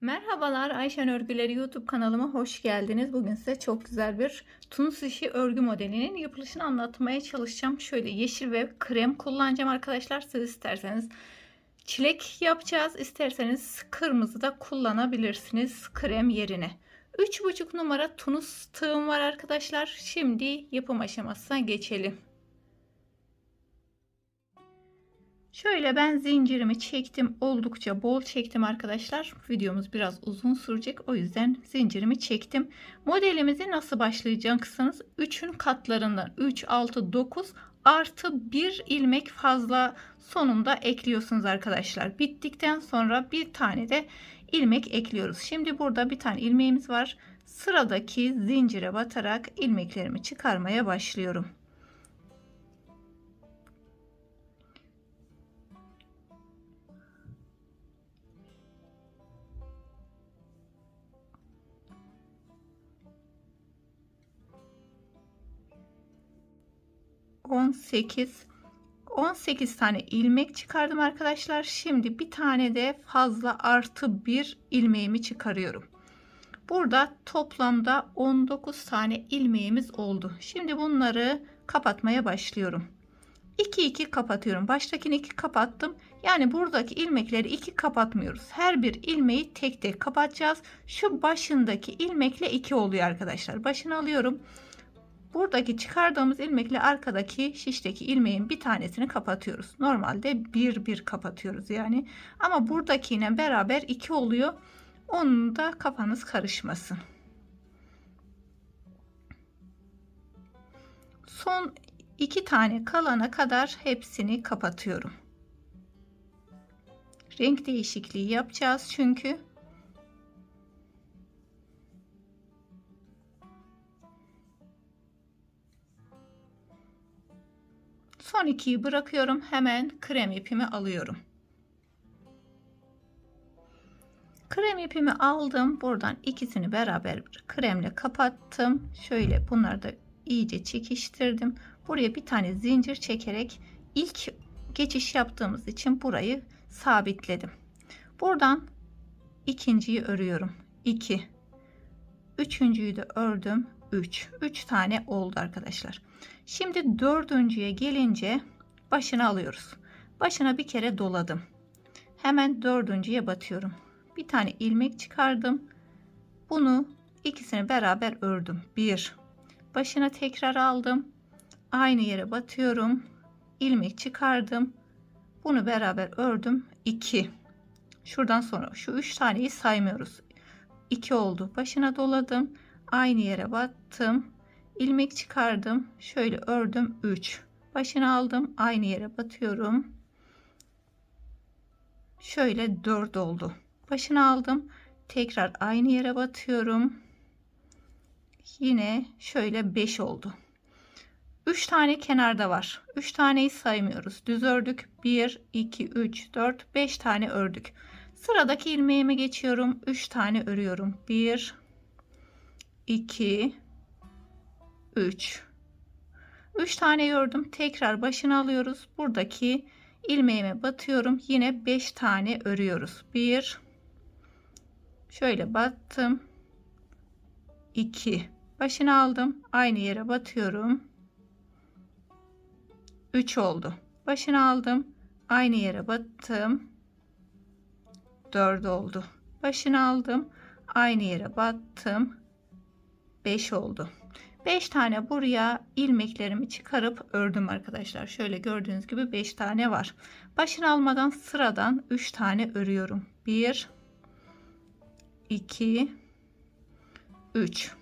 Merhabalar Ayşen Örgüleri YouTube kanalıma hoş geldiniz. Bugün size çok güzel bir tunus işi örgü modelinin yapılışını anlatmaya çalışacağım. Şöyle yeşil ve krem kullanacağım arkadaşlar. Siz isterseniz çilek yapacağız. İsterseniz kırmızı da kullanabilirsiniz krem yerine. 3,5 numara tunus tığım var arkadaşlar. Şimdi yapım aşamasına geçelim. Şöyle ben zincirimi çektim. Oldukça bol çektim arkadaşlar. Videomuz biraz uzun sürecek. O yüzden zincirimi çektim. Modelimizi nasıl başlayacaksınız? 3'ün katlarından 3, 6, 9 artı 1 ilmek fazla sonunda ekliyorsunuz arkadaşlar. Bittikten sonra bir tane de ilmek ekliyoruz. Şimdi burada bir tane ilmeğimiz var. Sıradaki zincire batarak ilmeklerimi çıkarmaya başlıyorum. 18 18 tane ilmek çıkardım arkadaşlar. Şimdi bir tane de fazla artı bir ilmeğimi çıkarıyorum. Burada toplamda 19 tane ilmeğimiz oldu. Şimdi bunları kapatmaya başlıyorum. 2 2 kapatıyorum. Baştakini 2 kapattım. Yani buradaki ilmekleri 2 kapatmıyoruz. Her bir ilmeği tek tek kapatacağız. Şu başındaki ilmekle 2 oluyor arkadaşlar. Başını alıyorum. Buradaki çıkardığımız ilmekle arkadaki şişteki ilmeğin bir tanesini kapatıyoruz. Normalde bir bir kapatıyoruz yani. Ama buradakiyle beraber iki oluyor. Onun da kafanız karışmasın. Son iki tane kalana kadar hepsini kapatıyorum. Renk değişikliği yapacağız çünkü. Son ikiyi bırakıyorum. Hemen krem ipimi alıyorum. Krem ipimi aldım. Buradan ikisini beraber kremle kapattım. Şöyle bunları da iyice çekiştirdim. Buraya bir tane zincir çekerek ilk geçiş yaptığımız için burayı sabitledim. Buradan ikinciyi örüyorum. 2 Üçüncüyü de ördüm. 3 3 tane oldu arkadaşlar. Şimdi dördüncüye gelince başını alıyoruz. Başına bir kere doladım. Hemen dördüncüye batıyorum. Bir tane ilmek çıkardım. Bunu ikisini beraber ördüm. Bir. Başına tekrar aldım. Aynı yere batıyorum. ilmek çıkardım. Bunu beraber ördüm. 2. Şuradan sonra şu üç taneyi saymıyoruz. 2 oldu. Başına doladım. Aynı yere battım ilmek çıkardım şöyle ördüm 3 başını aldım aynı yere batıyorum. Şöyle 4 oldu. Başını aldım tekrar aynı yere batıyorum. Yine şöyle 5 oldu. 3 tane kenarda var. 3 taneyi saymıyoruz. Düz ördük. 1 2 3 4 5 tane ördük. Sıradaki ilmeğime geçiyorum. 3 tane örüyorum. 1 2 3 3 tane ördüm tekrar başını alıyoruz. Buradaki ilmeğime batıyorum. Yine 5 tane örüyoruz. 1 şöyle battım. 2 başını aldım. Aynı yere batıyorum. 3 oldu. Başını aldım. Aynı yere battım. 4 oldu. Başını aldım. Aynı yere battım. 5 oldu 5 tane buraya ilmeklerimi çıkarıp ördüm arkadaşlar. Şöyle gördüğünüz gibi 5 tane var. Başını almadan sıradan 3 tane örüyorum. 1 2 3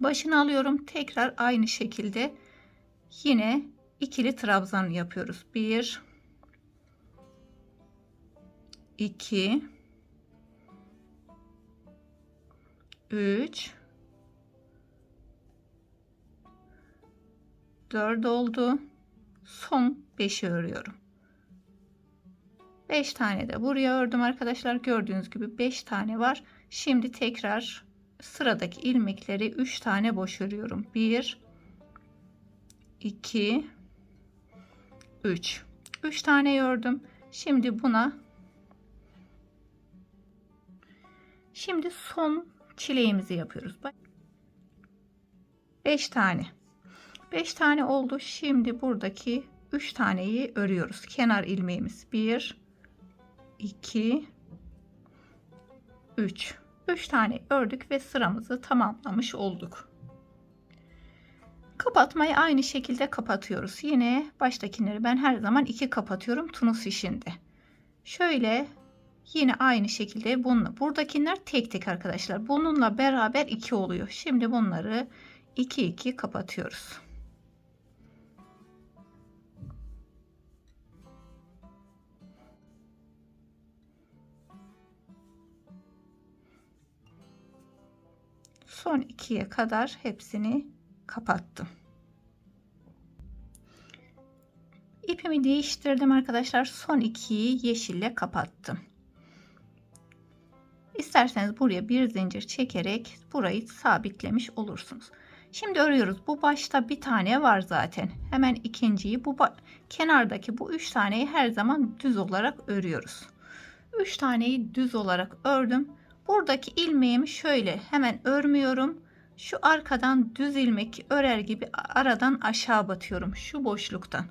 Başını alıyorum. Tekrar aynı şekilde yine ikili trabzan yapıyoruz. 1 2 3 4 oldu. Son 5'i örüyorum. 5 tane de buraya ördüm arkadaşlar. Gördüğünüz gibi 5 tane var. Şimdi tekrar sıradaki ilmekleri 3 tane boş örüyorum. 1 2 3 3 tane ördüm. Şimdi buna Şimdi son çileğimizi yapıyoruz. 5 tane. 5 tane oldu. Şimdi buradaki 3 taneyi örüyoruz. Kenar ilmeğimiz 1 2 3 3 tane ördük ve sıramızı tamamlamış olduk. Kapatmayı aynı şekilde kapatıyoruz. Yine baştakileri ben her zaman 2 kapatıyorum tunus işinde. Şöyle yine aynı şekilde bununla buradakiler tek tek arkadaşlar. Bununla beraber 2 oluyor. Şimdi bunları 2 2 kapatıyoruz. Son ikiye kadar hepsini kapattım. İpimi değiştirdim arkadaşlar. Son ikiyi yeşille kapattım. İsterseniz buraya bir zincir çekerek burayı sabitlemiş olursunuz. Şimdi örüyoruz. Bu başta bir tane var zaten. Hemen ikinciyi bu kenardaki bu üç taneyi her zaman düz olarak örüyoruz. Üç taneyi düz olarak ördüm. Buradaki ilmeğimi şöyle hemen örmüyorum. Şu arkadan düz ilmek örer gibi aradan aşağı batıyorum. Şu boşluktan.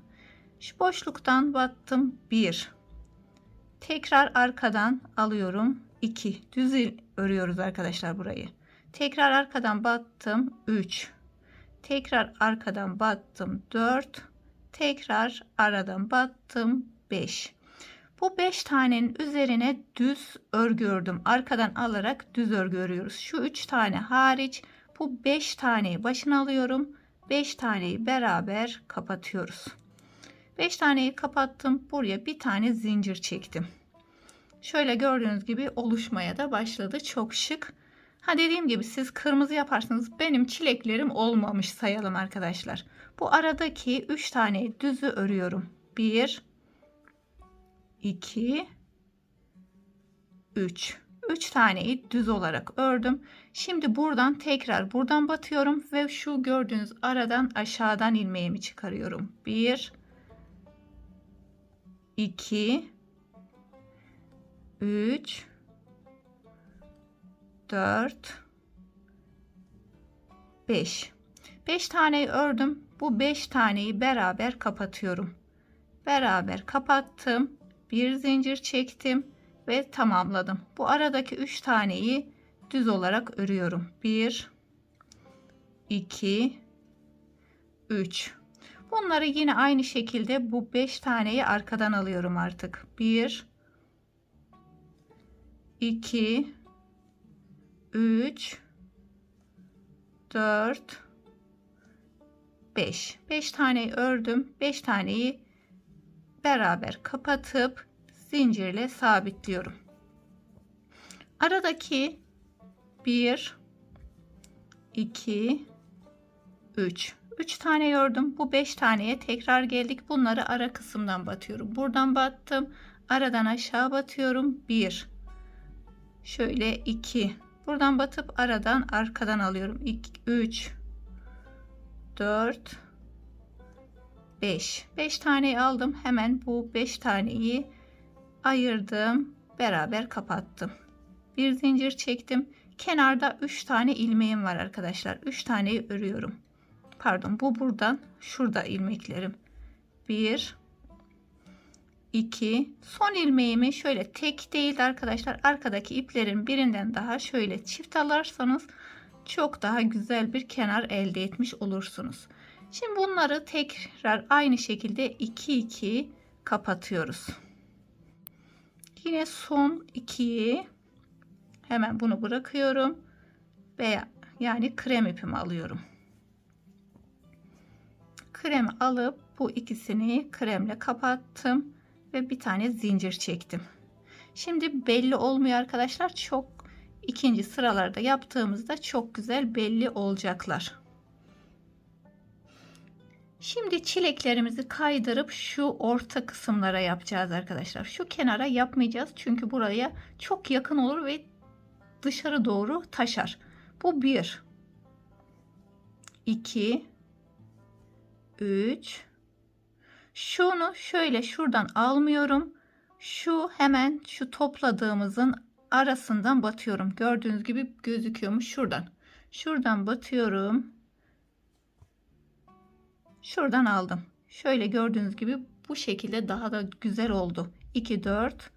Şu boşluktan battım 1. Tekrar arkadan alıyorum 2. Düz il örüyoruz arkadaşlar burayı. Tekrar arkadan battım 3. Tekrar arkadan battım 4. Tekrar aradan battım 5. Bu 5 tanenin üzerine düz örgü ördüm. Arkadan alarak düz örgü örüyoruz. Şu 3 tane hariç bu 5 taneyi başına alıyorum. 5 taneyi beraber kapatıyoruz. 5 taneyi kapattım. Buraya bir tane zincir çektim. Şöyle gördüğünüz gibi oluşmaya da başladı. Çok şık. Ha dediğim gibi siz kırmızı yaparsanız benim çileklerim olmamış sayalım arkadaşlar. Bu aradaki 3 tane düzü örüyorum. 1 2 3 3 taneyi düz olarak ördüm. Şimdi buradan tekrar buradan batıyorum ve şu gördüğünüz aradan aşağıdan ilmeğimi çıkarıyorum. 1 2 3 4 5 5 taneyi ördüm. Bu 5 taneyi beraber kapatıyorum. Beraber kapattım. Bir zincir çektim ve tamamladım. Bu aradaki 3 taneyi düz olarak örüyorum. 1 2 3 Bunları yine aynı şekilde bu 5 taneyi arkadan alıyorum artık. 1 2 3 4 5 5 taneyi ördüm 5 taneyi beraber kapatıp zincirle sabitliyorum. Aradaki 1 2 3 3 tane ördüm bu 5 taneye tekrar geldik. Bunları ara kısımdan batıyorum. Buradan battım. Aradan aşağı batıyorum. 1 şöyle 2 buradan batıp aradan arkadan alıyorum. 2 3 4 5 5 taneyi aldım. Hemen bu 5 taneyi ayırdım. Beraber kapattım. Bir zincir çektim. Kenarda 3 tane ilmeğim var arkadaşlar. 3 taneyi örüyorum. Pardon bu buradan şurada ilmeklerim. 1 2 son ilmeğimi şöyle tek değil arkadaşlar. Arkadaki iplerin birinden daha şöyle çift alarsanız çok daha güzel bir kenar elde etmiş olursunuz. Şimdi bunları tekrar aynı şekilde 2 2 kapatıyoruz. Yine son 2'yi hemen bunu bırakıyorum ve yani krem ipimi alıyorum. Kremi alıp bu ikisini kremle kapattım ve bir tane zincir çektim. Şimdi belli olmuyor arkadaşlar. Çok ikinci sıralarda yaptığımızda çok güzel belli olacaklar. Şimdi çileklerimizi kaydırıp şu orta kısımlara yapacağız arkadaşlar. Şu kenara yapmayacağız çünkü buraya çok yakın olur ve dışarı doğru taşar. Bu 1 2 3 Şunu şöyle şuradan almıyorum. Şu hemen şu topladığımızın arasından batıyorum. Gördüğünüz gibi gözüküyormuş şuradan. Şuradan batıyorum. Şuradan aldım. Şöyle gördüğünüz gibi bu şekilde daha da güzel oldu. 2 4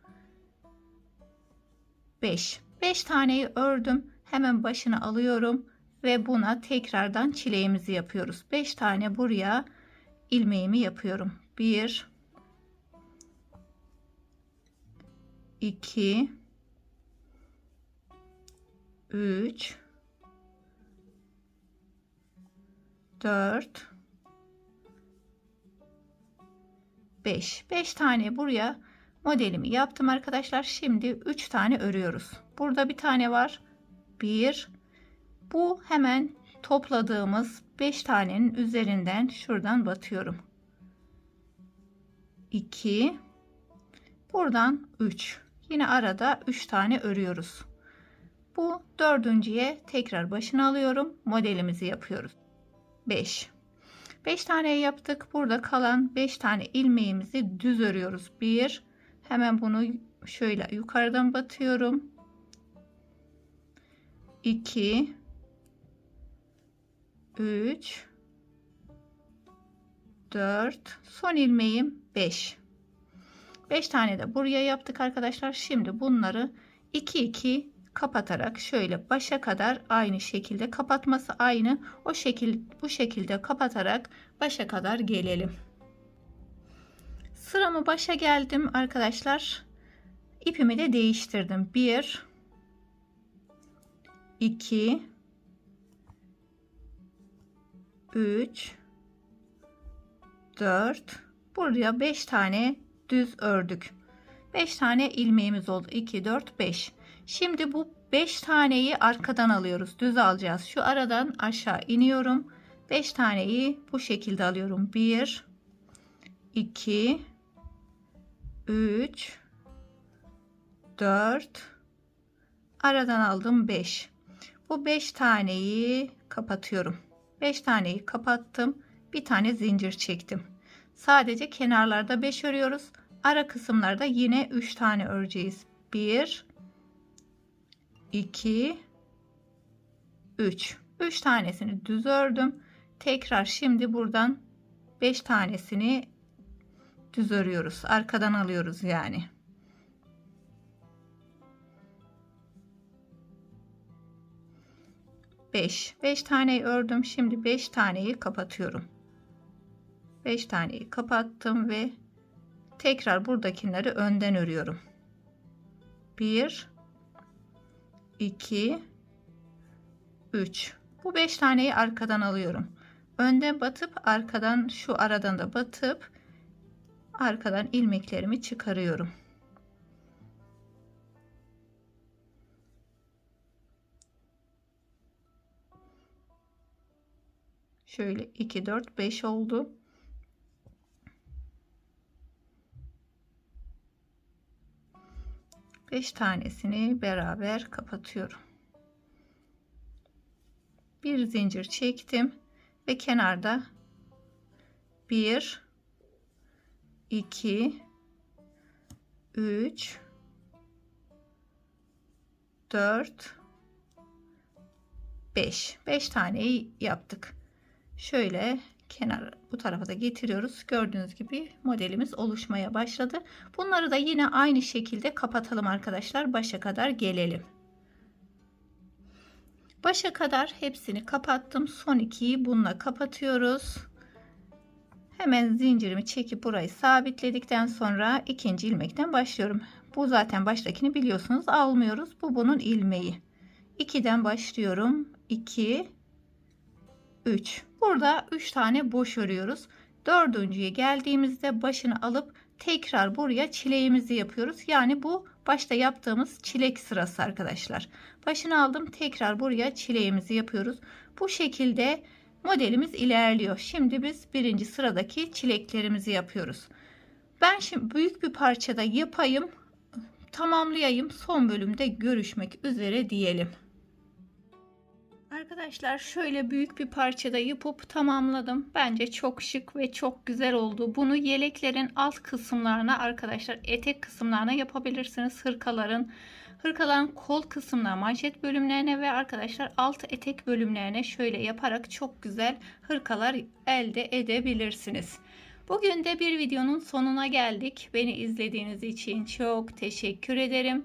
5 5 taneyi ördüm. Hemen başını alıyorum ve buna tekrardan çileğimizi yapıyoruz. 5 tane buraya ilmeğimi yapıyorum. 1 2 3 4 5 5 tane buraya modelimi yaptım arkadaşlar. Şimdi 3 tane örüyoruz. Burada bir tane var. 1 bu hemen topladığımız 5 tanenin üzerinden şuradan batıyorum. 2 buradan 3 yine arada 3 tane örüyoruz. Bu dördüncüye tekrar başına alıyorum. Modelimizi yapıyoruz. 5 5 tane yaptık. Burada kalan 5 tane ilmeğimizi düz örüyoruz. 1 hemen bunu şöyle yukarıdan batıyorum. 2 3 4 son ilmeğim 5 5 tane de buraya yaptık arkadaşlar şimdi bunları 2 2 kapatarak şöyle başa kadar aynı şekilde kapatması aynı. O şekil bu şekilde kapatarak başa kadar gelelim. Sıramı başa geldim arkadaşlar. İpimi de değiştirdim. 1 2 3 4 buraya 5 tane düz ördük. 5 tane ilmeğimiz oldu. 2 4 5 şimdi bu 5 taneyi arkadan alıyoruz düz alacağız şu aradan aşağı iniyorum 5 taneyi bu şekilde alıyorum 1 2 3 4 aradan aldım 5 bu 5 taneyi kapatıyorum 5 taneyi kapattım. Bir tane zincir çektim. Sadece kenarlarda 5 örüyoruz. Ara kısımlarda yine 3 tane öreceğiz. 1 2 3 3 tanesini düz ördüm. Tekrar şimdi buradan 5 tanesini düz örüyoruz. Arkadan alıyoruz yani. 5 5 taneyi ördüm şimdi 5 taneyi kapatıyorum 5 taneyi kapattım ve tekrar buradakileri önden örüyorum 1 2 3 bu 5 taneyi arkadan alıyorum. Önden batıp arkadan şu aradan da batıp arkadan ilmeklerimi çıkarıyorum. Şöyle 2 4 5 oldu. Beş tanesini beraber kapatıyorum. Bir zincir çektim ve kenarda 1 2 3 4 5 5 taneyi yaptık şöyle kenar bu tarafa da getiriyoruz. Gördüğünüz gibi modelimiz oluşmaya başladı. Bunları da yine aynı şekilde kapatalım arkadaşlar. Başa kadar gelelim. Başa kadar hepsini kapattım. Son ikiyi bununla kapatıyoruz. Hemen zincirimi çekip burayı sabitledikten sonra ikinci ilmekten başlıyorum. Bu zaten baştakini biliyorsunuz almıyoruz. Bu bunun ilmeği. 2'den başlıyorum. 2 3 burada 3 tane boş örüyoruz. Dördüncüye geldiğimizde başını alıp tekrar buraya çileğimizi yapıyoruz. Yani bu başta yaptığımız çilek sırası arkadaşlar. Başını aldım tekrar buraya çileğimizi yapıyoruz. Bu şekilde modelimiz ilerliyor. Şimdi biz birinci sıradaki çileklerimizi yapıyoruz. Ben şimdi büyük bir parçada yapayım tamamlayayım. Son bölümde görüşmek üzere diyelim Arkadaşlar şöyle büyük bir parçada yapıp tamamladım. Bence çok şık ve çok güzel oldu. Bunu yeleklerin alt kısımlarına arkadaşlar etek kısımlarına yapabilirsiniz. Hırkaların hırkaların kol kısmına, manşet bölümlerine ve arkadaşlar alt etek bölümlerine şöyle yaparak çok güzel hırkalar elde edebilirsiniz. Bugün de bir videonun sonuna geldik. Beni izlediğiniz için çok teşekkür ederim.